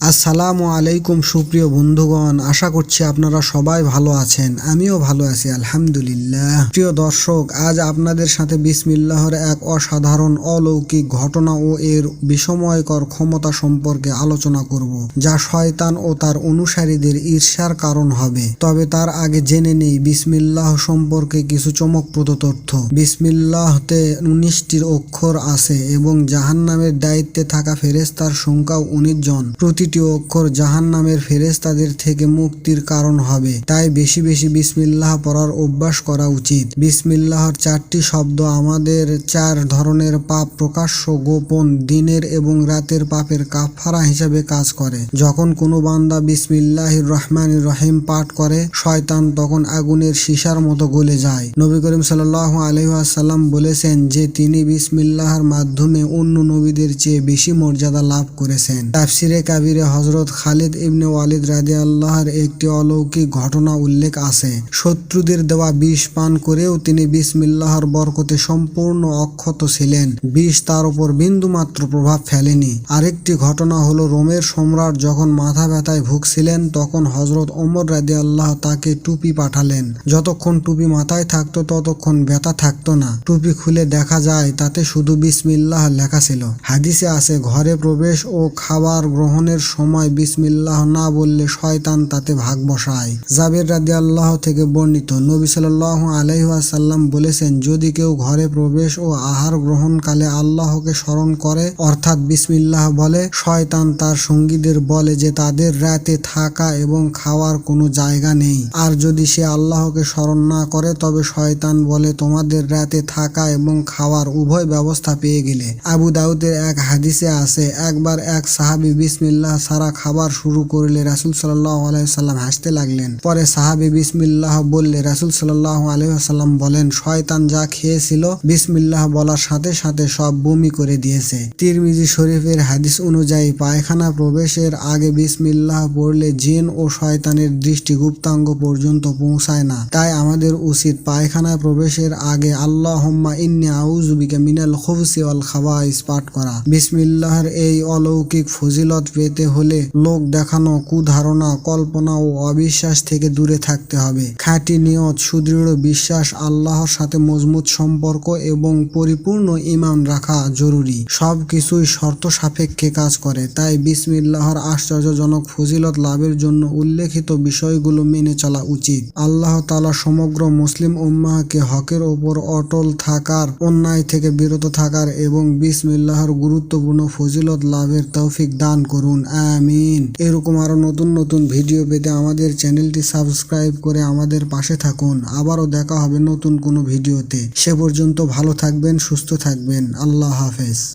আসসালামু আলাইকুম সুপ্রিয় বন্ধুগণ, আশা করছি আপনারা সবাই ভালো আছেন। আমিও ভালো আছি, আলহামদুলিল্লাহ। প্রিয় দর্শক, আজ আপনাদের সাথে বিসমিল্লাহর এক অসাধারণ অলৌকিক ঘটনা ও এর বিষময়কর ক্ষমতা সম্পর্কে আলোচনা করব, যা শয়তান ও তার অনুসারীদের ঈর্ষার কারণ হবে। তবে তার আগে জেনে নেই বিসমিল্লাহ সম্পর্কে কিছু চমকপ্রদ তথ্য। বিসমিল্লাহতে উনিশটির অক্ষর আছে এবং জাহান্নামের দায়িত্বে থাকা ফেরেস্তার সংখ্যাও উনিশ জন। প্রতিটি অক্ষর জাহান্নামের ফেরেস্তাদের থেকে মুক্তির কারণ হবে। তাই বেশি বেশি বিসমিল্লাহ পড়ার অভ্যাস করা উচিত। বিসমিল্লাহর চারটি শব্দ আমাদের চার ধরনের পাপ প্রকাশ্য, গোপন, দিনের এবং রাতের পাপের কাফারা হিসাবে কাজ করে। যখন কোনো বান্দা বিসমিল্লাহ রহমান রহিম পাঠ করে, শয়তান তখন আগুনের সীসার মতো গলে যায়। নবী করিম সাল্লাহ আলহাসাল্লাম বলেছেন যে তিনি বিসমিল্লাহর মাধ্যমে অন্য নবীদের চেয়ে বেশি মর্যাদা লাভ করেছেন। তাফসিরে কাবিরে হজরত খালিদ ইবনে ওয়ালিদ রাজি আল্লাহর একটি অলৌকিক ঘটনা উল্লেখ আছে। শত্রুদের দেওয়া বিষ পান করেও তিনি বিসমিল্লাহর বরকতে সম্পূর্ণ অক্ষত ছিলেন। বিষ তার উপর বিন্দুমাত্র প্রভাব ফেলেনি। আরেকটি ঘটনা হলো রোমের সম্রাট যখন মাথা ব্যথায় ভুগছিলেন, তখন হজরত ওমর রাজি আল্লাহ তাকে টুপি পাঠালেন। যতক্ষণ টুপি মাথায় থাকতো, ততক্ষণ ব্যথা থাকতো না। টুপি খুলে দেখা যায়, তাতে শুধু বিসমিল্লাহ লেখা ছিল। হাদিসে আছে, ঘরে প্রবেশ ও খাবার গ্রহণের সময় বিসমিল্লাহ না বললে শয়তান তাতে ভাগ বসায়। জাবের রাদি আল্লাহ থেকে বর্ণিত, নবী সাল্লাহ আলহাসাল্লাম বলেছেন, যদি কেউ ঘরে প্রবেশ ও আহার গ্রহণকালে আল্লাহকে স্মরণ করে, অর্থাৎ বিসমিল্লাহ বলে, শয়তান তার সঙ্গীদের বলে যে তাদের রাতে থাকা এবং খাওয়ার কোনো জায়গা নেই। আর যদি সে আল্লাহকে স্মরণ না করে, তবে শয়তান বলে, তোমাদের রাতে থাকা এবং খাওয়ার উভয় ব্যবস্থা পেয়ে গেলে। আবু দাউদের এক হাদিসে আছে, একবার এক সাহাবি বিসমিল্লাহ সারা খাবার শুরু করলে রাসুল সাল্লাহ আলাইসাল্লাম হাসতে লাগলেন। পরে সাহাবি বিসমিল্লাহ বললে, রাসুল সাল্লাহ আলহাম বলেন, শয়তান যা খেয়েছিল, বিসমিল্লাহ বলার সাথে সাথে সব বমি করে দিয়েছে। তিরমিজি শরীফের হাদিস অনুযায়ী পায়খানা প্রবেশের আগে বিসমিল্লাহ পড়লে জিন ও শয়তানের দৃষ্টি গুপ্তাঙ্গ পর্যন্ত পৌঁছায় না। তাই আমাদের উচিত পায়খানায় প্রবেশের আগে আল্লাহ আল্লাহম্মা ইন্নি আউজুবিকা মিনাল খুবসি অল খাবাইস পাঠ করা। বিসমিল্লাহর এই অলৌকিক ফজিলত পেতে হলে লোক দেখানো কুধারণা, কল্পনা ও অবিশ্বাস থেকে দূরে থাকতে হবে। খাঁটি নিয়ত, সুদৃঢ় বিশ্বাস, আল্লাহর সাথে মজবুত সম্পর্ক এবং পরিপূর্ণ ইমান রাখা জরুরি। সব কিছুই শর্ত সাপেক্ষে কাজ করে। তাই বিসমিল্লাহর আশ্চর্যজনক ফজিলত লাভের জন্য উল্লেখিত বিষয়গুলো মেনে চলা উচিত। আল্লাহ তালা সমগ্র মুসলিম উম্মাহকে হকের ওপর অটল থাকার, অন্যায় থেকে বিরত থাকার এবং বিসমিল্লাহর গুরুত্বপূর্ণ ফজিলত লাভের তৌফিক দান করুন। আমিন। এরকম আরও নতুন নতুন ভিডিও পেতে আমাদের চ্যানেলটি সাবস্ক্রাইব করে আমাদের পাশে থাকুন। আবারও দেখা হবে নতুন কোনো ভিডিওতে। সে পর্যন্ত ভালো থাকবেন, সুস্থ থাকবেন। আল্লাহ হাফেজ।